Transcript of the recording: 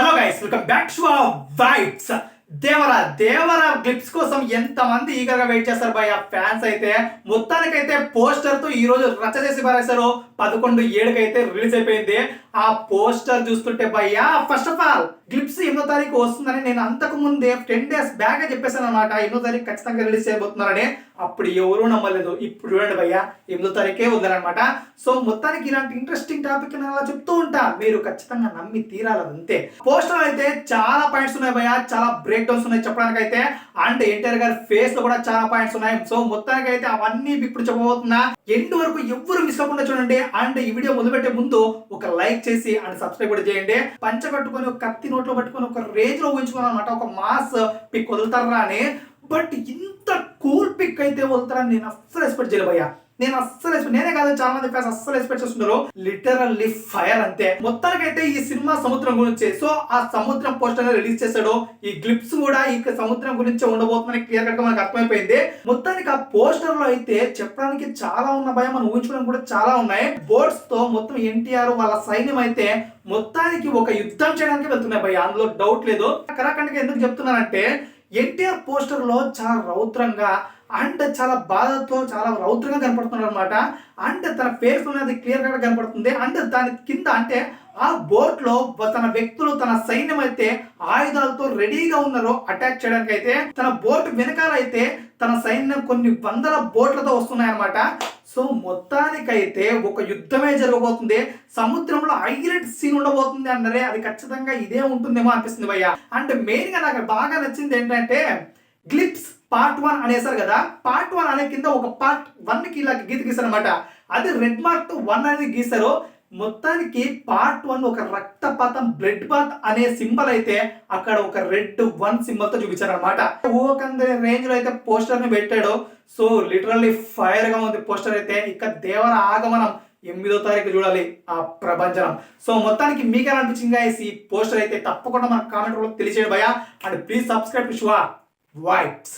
Hello guys, welcome back to our vibes. Devara Devara clips కోసం ఎంతమంది ఈగర్గా wait చేస్తారు భయ ఫ్యాన్స్ అయితే మొత్తానికైతే పోస్టర్తో ఈ రోజు రచ్చ చేసి పారేశారు. పదకొండు ఏడుకైతే రిలీజ్ అయిపోయింది. ఆ పోస్టర్ చూస్తుంటే భయ్యా ఫస్ట్ ఆఫ్ ఆల్ క్లిప్స్ ఎనిమిదో తారీఖు వస్తుందని నేను అంతకు ముందే టెన్ డేస్ బ్యాక్ చెప్పేశాను అనమాట ఎనిమిదో తారీఖు ఖచ్చితంగా రిలీజ్ చేయబోతున్నారని. అప్పుడు ఎవరు నమ్మలేదు. ఇప్పుడు చూడండి భయ్యా ఎనిమిదో తారీఖే ఉందనమాట సో మొత్తానికి ఇలాంటి ఇంట్రెస్టింగ్ టాపిక్ నేను అలా చెప్తూ ఉంటా. మీరు ఖచ్చితంగా నమ్మి తీరాలి అంతే పోస్టర్ అయితే చాలా పాయింట్స్ ఉన్నాయి భయ్యా. చాలా బ్రేక్ డౌన్స్ ఉన్నాయి చెప్పడానికి అయితే అండ్ ఎన్టీఆర్ గారి ఫేస్లో కూడా చాలా పాయింట్స్ ఉన్నాయి. సో మొత్తానికి అయితే అవన్నీ ఇప్పుడు చెప్పబోతున్నా ఎండ్ వరకు ఎవ్వరు మిస్ అవ్వకుండా చూడండి. అండ్ ఈ వీడియో మొదలుపెట్టే ముందు ఒక లైక్ చేసి అండ్ సబ్స్క్రైబ్ కూడా చేయండి. పంచ కట్టుకొని ఒక కత్తి నోట్లో పట్టుకొని ఒక రేజ్లో ఊహించుకున్నాను అనమాట ఒక మాస్ పిక్ వదులుతారా అని. బట్ ఇంత కూల్ పిక్ అయితే వదులుతారని నేను అస్సలు ఎక్స్పెక్ట్ చేయలేబోయా నేను అస్సలు ఎక్స్పెక్ట్ నేనే కాదు చాలా మంది ఫ్యాన్స్ అస్సలు ఎక్స్పెక్ట్ చేస్తున్నారు లిటరల్లీ ఫైర్ అంతే. మొత్తానికైతే ఈ సినిమా సముద్రం గురించి. సో ఆ సముద్రం పోస్టర్ రిలీజ్ చేశాడు. ఈ క్లిప్స్ కూడా ఈ సముద్రం గురించి ఉండబోతుందని క్లియర్ కట్గా మనకు అర్థమైపోయింది. మొత్తానికి ఆ పోస్టర్లో అయితే చెప్పడానికి చాలా ఉన్న భయం మనం ఊహించుకోవడం కూడా చాలా ఉన్నాయి. బోట్స్తో మొత్తం ఎన్టీఆర్ వాళ్ళ సైన్యం అయితే మొత్తానికి ఒక యుద్ధం చేయడానికి వెళ్తున్నాయి భయ అందులో డౌట్ లేదు. కరాఖండ్గా ఎందుకు చెప్తున్నానంటే ఎన్టీఆర్ పోస్టర్లో చాలా రౌద్రంగా అండ్ చాలా బాధతో చాలా రౌద్రంగా కనపడుతున్నాడు అనమాట అండ్ తన ఫేస్ అనేది క్లియర్గా కనపడుతుంది. అండ్ దాని కింద అంటే ఆ బోట్లో తన వ్యక్తులు తన సైన్యం అయితే ఆయుధాలతో రెడీగా ఉన్నారు అటాక్ చేయడానికి అయితే తన బోట్ వెనకాల అయితే తన సైన్యం కొన్ని వందల బోట్లతో వస్తున్నాయన్నమాట. సో మొత్తానికైతే ఒక యుద్ధమే జరగబోతుంది. సముద్రంలో హైలైట్ సీన్ ఉండబోతుంది అన్నరే. అది ఖచ్చితంగా ఇదే ఉంటుందేమో అనిపిస్తుంది భయ్య. అండ్ మెయిన్గా నాకు బాగా నచ్చింది ఏంటంటే గ్లిప్స్ పార్ట్ వన్ అనేసారు కదా. పార్ట్ వన్ అనే కింద ఒక పార్ట్ వన్కి ఇలా గీత గీసారు అనమాట అది రెడ్ మార్క్ వన్ అనేది గీసారు మొత్తానికి పార్ట్ వన్ ఒక రక్తపాతం బ్లడ్ బాత్ అనే సింబల్ అయితే అక్కడ ఒక రెడ్ వన్ సింబల్తో చూపించారు అనమాట ఊకంద రేంజ్లో అయితే పోస్టర్ని పెట్టాడు. సో లిటరల్లీ ఫైర్గా ఉంది పోస్టర్ అయితే. ఇక దేవర ఆగమనం ఎనిమిదో తారీఖు చూడాలి ఆ ప్రపంచం సో మొత్తానికి మీకు ఎలా అనిపించింది ఈ పోస్టర్ అయితే తప్పకుండా మన కామెంట్లో తెలియచేయండి భయ అండ్ ప్లీజ్ సబ్స్క్రైబ్ టు షువా వైట్స్